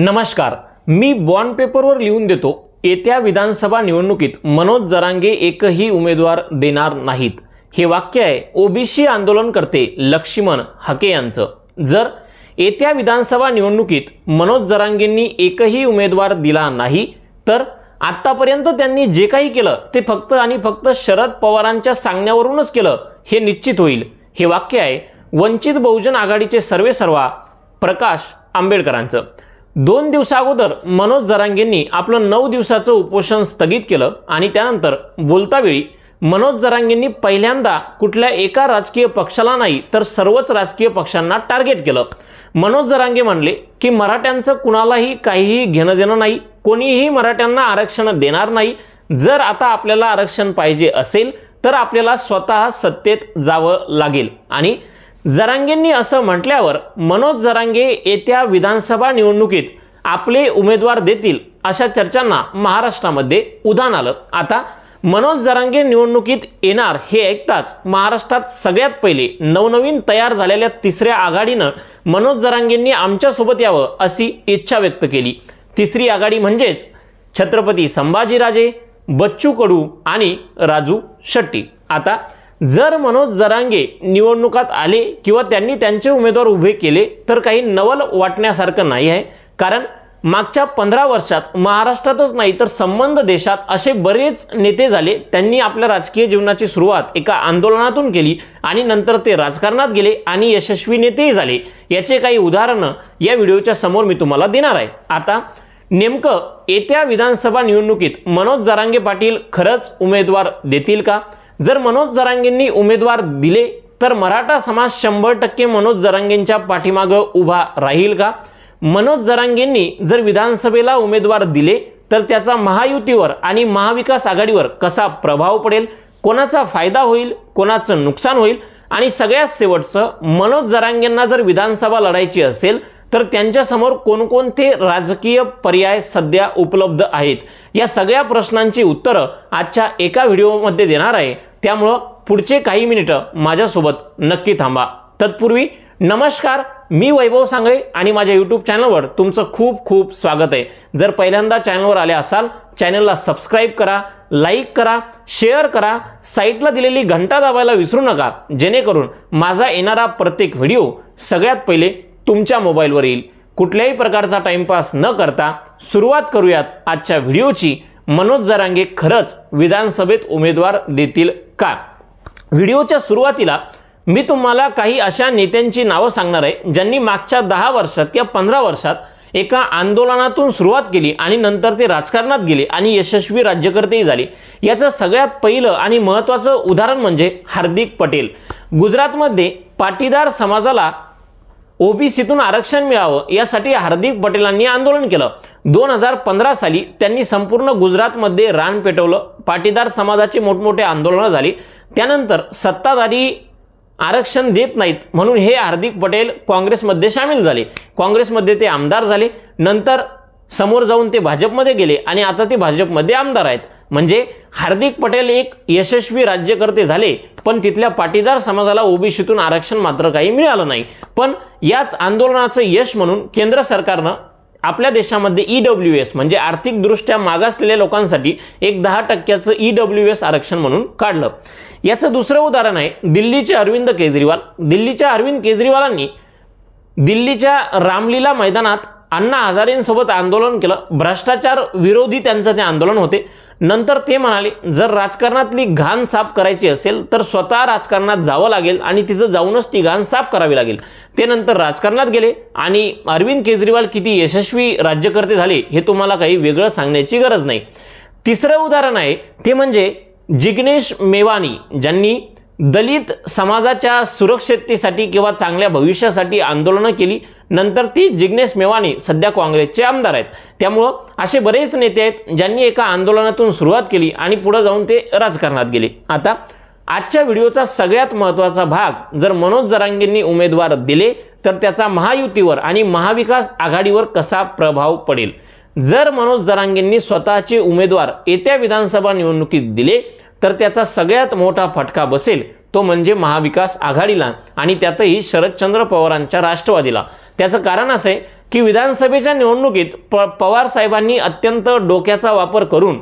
नमस्कार. मी बॉन्ड पेपरवर लिहून देतो येत्या विधानसभा निवडणुकीत मनोज जरांगे एकही उमेदवार देणार नाहीत. हे वाक्य आहे ओबीसी आंदोलनकर्ते लक्ष्मण हके यांचं. जर येत्या विधानसभा निवडणुकीत मनोज जरांगेंनी एकही उमेदवार दिला नाही तर आत्तापर्यंत त्यांनी जे काही केलं ते फक्त आणि फक्त शरद पवारांच्या सांगण्यावरूनच केलं हे निश्चित होईल. हे वाक्य आहे वंचित बहुजन आघाडीचे सर्वेसर्वा प्रकाश आंबेडकरांचं. दोन दिवसाअगोदर मनोज जरांगेंनी आपलं नऊ दिवसाचं उपोषण स्थगित केलं आणि त्यानंतर बोलतावेळी मनोज जरांगेंनी पहिल्यांदा कुठल्या एका राजकीय पक्षाला नाही तर सर्वच राजकीय पक्षांना टार्गेट केलं. मनोज जरांगे म्हणले की मराठ्यांचं कुणालाही काहीही घेणं देणं नाही कोणीही मराठ्यांना आरक्षण देणार नाही. जर आता आपल्याला आरक्षण पाहिजे असेल तर आपल्याला स्वतः सत्तेत जावं लागेल. आणि जरांगेंनी असं म्हटल्यावर मनोज जरांगे येत्या विधानसभा निवडणुकीत आपले उमेदवार देतील अशा चर्चांना महाराष्ट्रामध्ये उधाण आलं. आता मनोज जरांगे निवडणुकीत येणार हे ऐकताच महाराष्ट्रात सगळ्यात पहिले नवनवीन तयार झालेल्या तिसऱ्या आघाडीनं मनोज जरांगेंनी आमच्यासोबत यावं अशी इच्छा व्यक्त केली. तिसरी आघाडी म्हणजेच छत्रपती संभाजीराजे बच्चू कडू आणि राजू शेट्टी. आता जर मनोज जरांगे निवडणुकात आले किंवा त्यांनी त्यांचे उमेदवार उभे केले तर काही नवल वाटण्यासारखं नाही आहे. कारण मागच्या पंधरा वर्षात महाराष्ट्रातच नाही तर संबंध देशात असे बरेच नेते झाले. त्यांनी आपल्या राजकीय जीवनाची सुरुवात एका आंदोलनातून केली आणि नंतर ते राजकारणात गेले आणि यशस्वी नेतेही झाले. याचे काही उदाहरणं या व्हिडिओच्या समोर मी तुम्हाला देणार आहे. आता नेमकं येत्या विधानसभा निवडणुकीत मनोज जरांगे पाटील खरंच उमेदवार देतील का? जर मनोज जरांगेंनी उमेदवार दिले तर मराठा समाज शंभर टक्के मनोज जरांगेंच्या पाठीमागं उभा राहील का? मनोज जरांगेंनी जर विधानसभेला उमेदवार दिले तर त्याचा महायुतीवर आणि महाविकास आघाडीवर कसा प्रभाव पडेल? कोणाचा फायदा होईल? कोणाचं नुकसान होईल? आणि सगळ्यात शेवटचं मनोज जरांगेंना जर विधानसभा लढायची असेल तर त्यांच्यासमोर कोणकोणते राजकीय पर्याय सध्या उपलब्ध आहेत? या सगळ्या प्रश्नांची उत्तरं आजच्या एका व्हिडिओमध्ये देणार आहे. त्यामुळं पुढचे काही मिनिटं माझ्यासोबत नक्की थांबा. तत्पूर्वी नमस्कार मी वैभव सांगळे आणि माझ्या यूट्यूब चॅनलवर तुमचं खूप खूप स्वागत आहे. जर पहिल्यांदा चॅनलवर आले असाल चॅनलला सबस्क्राईब करा लाईक करा शेअर करा साईटला दिलेली घंटा दाबायला विसरू नका. जेणेकरून माझा येणारा प्रत्येक व्हिडिओ सगळ्यात पहिले तुमच्या मोबाईलवर येईल. कुठल्याही प्रकारचा टाइमपास न करता सुरुवात करूयात आजच्या व्हिडिओची मनोज जरांगे खरंच विधानसभेत उमेदवार देतील का? व्हिडिओच्या सुरुवातीला मी तुम्हाला काही अशा नेत्यांची नावं सांगणार आहे ज्यांनी मागच्या दहा वर्षात किंवा पंधरा वर्षात एका आंदोलनातून सुरुवात केली आणि नंतर ते राजकारणात गेले आणि यशस्वी राज्यकर्तेही झाले. याचं सगळ्यात पहिलं आणि महत्त्वाचं उदाहरण म्हणजे हार्दिक पटेल. गुजरातमध्ये पाटीदार समाजाला ओबीसीतून आरक्षण मिळावं यासाठी हार्दिक पटेलांनी आंदोलन केलं. दोन हजार पंधरा साली त्यांनी संपूर्ण गुजरातमध्ये रान पेटवलं. पाटीदार समाजाची मोठमोठे आंदोलनं झाली. त्यानंतर सत्ताधारी आरक्षण देत नाहीत म्हणून हे हार्दिक पटेल काँग्रेसमध्ये सामील झाले. काँग्रेसमध्ये ते आमदार झाले. नंतर समोर जाऊन ते भाजपमध्ये गेले आणि आता ते भाजपमध्ये आमदार आहेत. म्हणजे हार्दिक पटेल एक यशस्वी राज्यकर्ते झाले पण तिथल्या पाटीदार समाजाला ओबीसीतून आरक्षण मात्र काही मिळालं नाही. पण याच आंदोलनाचं यश म्हणून केंद्र सरकारनं आपल्या देशामध्ये ई डब्ल्यू एस म्हणजे आर्थिकदृष्ट्या मागासलेल्या लोकांसाठी एक दहा टक्क्याचं ई डब्ल्यू एस आरक्षण म्हणून काढलं. याचं दुसरं उदाहरण आहे दिल्लीचे अरविंद केजरीवाल. दिल्लीच्या अरविंद केजरीवालांनी दिल्लीच्या रामलीला मैदानात अण्णा हजारेंसोबत आंदोलन केलं. भ्रष्टाचार विरोधी त्यांचं ते आंदोलन होते. नंतर ते म्हणाले जर राजकारणातली घाण साफ करायची असेल तर स्वतः राजकारणात जावं लागेल आणि तिथं जाऊनच ती घाण साफ करावी लागेल. ते नंतर राजकारणात गेले आणि अरविंद केजरीवाल किती यशस्वी राज्यकर्ते झाले हे तुम्हाला काही वेगळं सांगण्याची गरज नाही. तिसरं उदाहरण आहे ते म्हणजे जिग्नेश मेवानी ज्यांनी दलित समाजाच्या सुरक्षिततेसाठी किंवा चांगल्या भविष्यासाठी आंदोलनं केली. नंतर ती जिग्नेश मेवानी सध्या काँग्रेसचे आमदार आहेत. त्यामुळं असे बरेच नेते आहेत ज्यांनी एका आंदोलनातून सुरुवात केली आणि पुढे जाऊन ते राजकारणात गेले. आता आजच्या व्हिडिओचा सगळ्यात महत्त्वाचा भाग जर मनोज जरांगेंनी उमेदवार दिले तर त्याचा महायुतीवर आणि महाविकास आघाडीवर कसा प्रभाव पडेल? जर मनोज जरांगेंनी स्वतःचे उमेदवार येत्या विधानसभा निवडणुकीत दिले तर त्याचा सगळ्यात मोठा फटका बसेल तो म्हणजे महाविकास आघाडीला आणि त्यातही शरदचंद्र पवारांच्या राष्ट्रवादीला. त्याचं कारण असं आहे की विधानसभेच्या निवडणुकीत प पवार साहेबांनी अत्यंत डोक्याचा वापर करून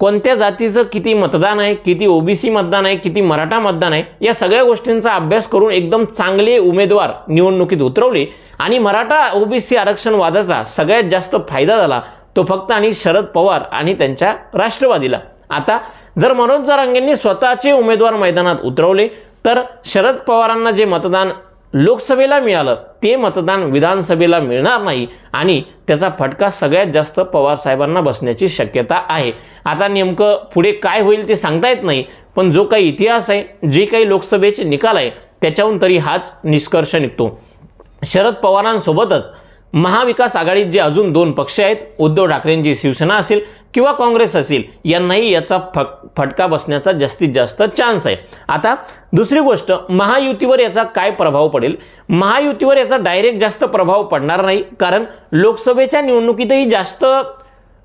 कोणत्या जातीचं किती मतदान आहे किती ओबीसी मतदान आहे किती मराठा मतदान आहे या सगळ्या गोष्टींचा अभ्यास करून एकदम चांगले उमेदवार निवडणुकीत उतरवले आणि मराठा ओबीसी आरक्षण वादाचा सगळ्यात जास्त फायदा झाला तो फक्त आणि शरद पवार आणि त्यांच्या राष्ट्रवादीला. आता जर मनोज जरांगेंनी स्वतःचे उमेदवार मैदानात उतरवले तर शरद पवारांना जे मतदान लोकसभेला मिळालं ते मतदान विधानसभेला मिळणार नाही आणि त्याचा फटका सगळ्यात जास्त पवार साहेबांना बसण्याची शक्यता आहे. आता नेमकं पुढे काय होईल ते सांगता येत नाही पण जो काही इतिहास आहे जे काही लोकसभेचे निकाल आहे त्याच्याहून तरी हाच निष्कर्ष निघतो. शरद पवारांसोबतच महाविकास आघाडीत जे अजून दोन पक्ष आहेत उद्धव ठाकरेंची शिवसेना असेल किंवा काँग्रेस असेल यांनाही याचा फक फटका बसण्याचा जास्तीत जास्त चान्स आहे. आता दुसरी गोष्ट महायुतीवर याचा काय प्रभाव पडेल? महायुतीवर याचा डायरेक्ट जास्त प्रभाव पडणार नाही कारण लोकसभेच्या निवडणुकीतही जास्त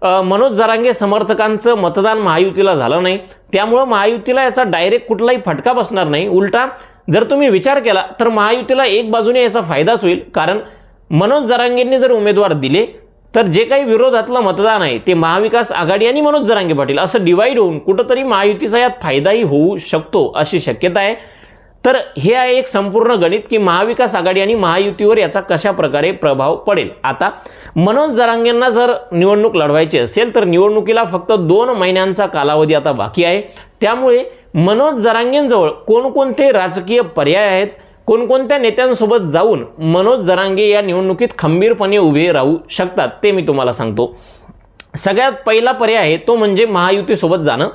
मनोज जरांगे समर्थकांचं मतदान महायुतीला झालं नाही. त्यामुळं महायुतीला याचा डायरेक्ट कुठलाही फटका बसणार नाही. उलटा जर तुम्ही विचार केला तर महायुतीला एक बाजूने याचा फायदाच होईल कारण मनोज जरांगेंनी जर उमेदवार दिले तर जे काही विरोधातलं मतदान आहे ते महाविकास आघाडी आणि मनोज जरांगे पाटील असं डिवाईड होऊन कुठंतरी महायुतीचा यात फायदाही होऊ शकतो अशी शक्यता आहे. तर हे आहे एक संपूर्ण गणित की महाविकास आघाडी आणि महायुतीवर याचा कशा प्रकारे प्रभाव पडेल. आता मनोज जरांगेंना जर निवडणूक लढवायची असेल तर निवडणुकीला फक्त दोन महिन्यांचा कालावधी आता बाकी आहे. त्यामुळे मनोज जरांगेंजवळ कोणकोणते राजकीय पर्याय आहेत? कोणकोणत्या नेत्यांसोबत जाऊन मनोज जरांगे या निवडणुकीत खंबीरपणे उभे राहू शकतात ते मी तुम्हाला सांगतो. सगळ्यात पहिला पर्याय आहे तो म्हणजे महायुतीसोबत जाणं.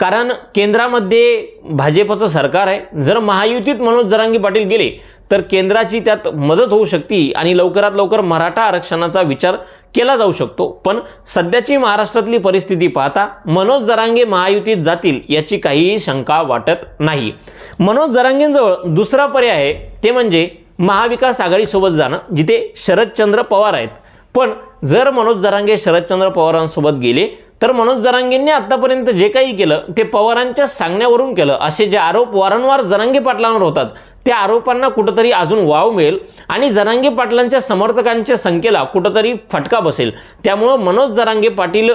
कारण केंद्रामध्ये भाजपचं सरकार आहे. जर महायुतीत मनोज जरांगी पाटील गेले तर केंद्राची त्यात मदत होऊ शकते आणि लवकरात लवकर मराठा आरक्षणाचा विचार केला जाऊ शकतो. पण सध्याची महाराष्ट्रातली परिस्थिती पाहता मनोज जरांगे महायुतीत जातील याची काहीही शंका वाटत नाही. मनोज जरांगेंजवळ दुसरा पर्याय आहे ते म्हणजे महाविकास आघाडीसोबत जाणं जिथे शरदचंद्र पवार आहेत. पण जर मनोज जरांगे शरदचंद्र पवारांसोबत गेले तर मनोज जरांगेंनी आतापर्यंत जे काही केलं ते पवारांच्या सांगण्यावरून केलं. असे जे आरोप वारंवार जरांगे पाटलांवर होतात त्या आरोपांना कुठंतरी अजून वाव मिळेल आणि जरांगे पाटलांच्या समर्थकांच्या संख्येला कुठंतरी फटका बसेल. त्यामुळं मनोज जरांगे पाटील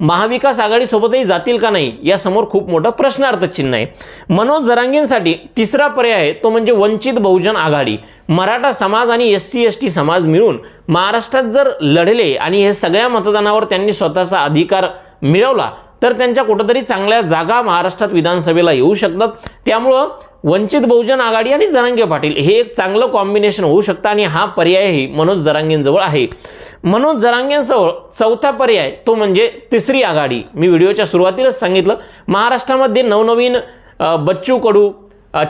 महाविकास आघाडीसोबतही जातील का नाही यासमोर खूप मोठं प्रश्नार्थ चिन्ह आहे. मनोज जरांगेंसाठी तिसरा पर्याय आहे तो म्हणजे वंचित बहुजन आघाडी. मराठा समाज आणि एस सी एस टी समाज मिळून महाराष्ट्रात जर लढले आणि हे सगळ्या मतदानावर त्यांनी स्वतःचा अधिकार मिळवला तर त्यांच्या कुठंतरी चांगल्या जागा महाराष्ट्रात विधानसभेला येऊ शकतात. त्यामुळं वंचित बहुजन आघाडी आणि जरांगे पाटील. हे एक चांगलं कॉम्बिनेशन होऊ शकतं आणि हा पर्यायही मनोज जरांगेंजवळ आहे. मनोज जरांगेंजवळ चौथा पर्याय तो म्हणजे तिसरी आघाडी. मी व्हिडिओच्या सुरुवातीलाच सांगितलं महाराष्ट्रामध्ये नवनवीन बच्चू कडू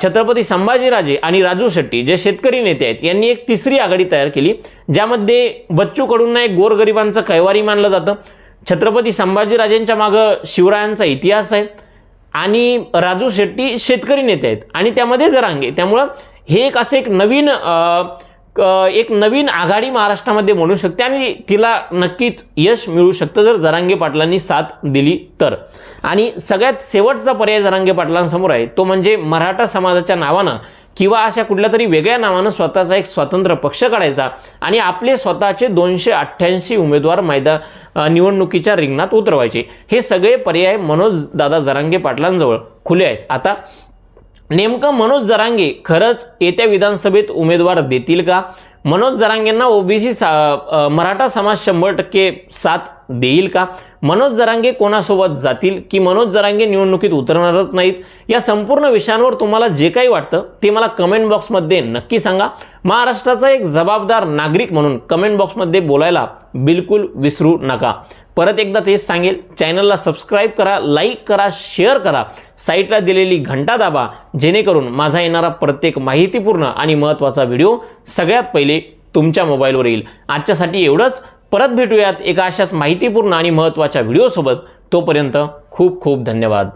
छत्रपती संभाजीराजे आणि राजू शेट्टी जे शेतकरी नेते आहेत यांनी एक तिसरी आघाडी तयार केली ज्यामध्ये बच्चू कडूंना एक गोरगरिबांचं कैवारी मानलं जातं. छत्रपती संभाजीराजेंच्या मागं शिवरायांचा इतिहास आहे. आणि राजू शेट्टी शेतकरी नेते आहेत. आणि त्यामध्ये जरांगे त्यामुळं हे एक असं एक नवीन एक नवीन आघाडी महाराष्ट्रामध्ये म्हणू शकते आणि तिला नक्कीच यश मिळू शकतं जर जरांगे पाटलांनी साथ दिली तर. आणि सगळ्यात शेवटचा पर्याय जरांगे पाटलांसमोर आहे. तो म्हणजे मराठा समाजाच्या नावानं किंवा अशा कुठल्या तरी वेगळ्या नावानं स्वतःचा एक स्वतंत्र पक्ष काढायचा आणि आपले स्वतःचे दोनशे अठ्ठ्याऐंशी उमेदवार मैदा निवडणुकीच्या रिंगणात उतरवायचे. हे सगळे पर्याय मनोज दादा जरांगे पाटलांजवळ खुले आहेत. आता नेमकं मनोज जरांगे खरंच येत्या विधानसभेत उमेदवार देतील का? मनोज जरांगेंना ओबीसी सा मराठा समाज शंभर टक्के साथ देईल का? मनोज जरांगे कोणासोबत जातील की मनोज जरांगे निवडणुकीत उतरणारच नाहीत? या संपूर्ण विषयांवर तुम्हाला जे काही वाटतं ते मला कमेंट बॉक्समध्ये नक्की सांगा. महाराष्ट्राचा एक जबाबदार नागरिक म्हणून कमेंट बॉक्समध्ये बोलायला बिलकुल विसरू नका. परत एकदा तेच सांगेल चॅनलला सबस्क्राईब करा लाईक करा शेअर करा. साईटला दिलेली घंटा दाबा जेणेकरून माझा येणारा प्रत्येक माहितीपूर्ण आणि महत्त्वाचा व्हिडिओ सगळ्यात पहिले तुमच्या मोबाईलवर येईल. आजच्यासाठी एवढंच. परत भेटूयात एका अशाच माहितीपूर्ण आणि महत्त्वाच्या व्हिडिओसोबत. तोपर्यंत खूप खूप धन्यवाद.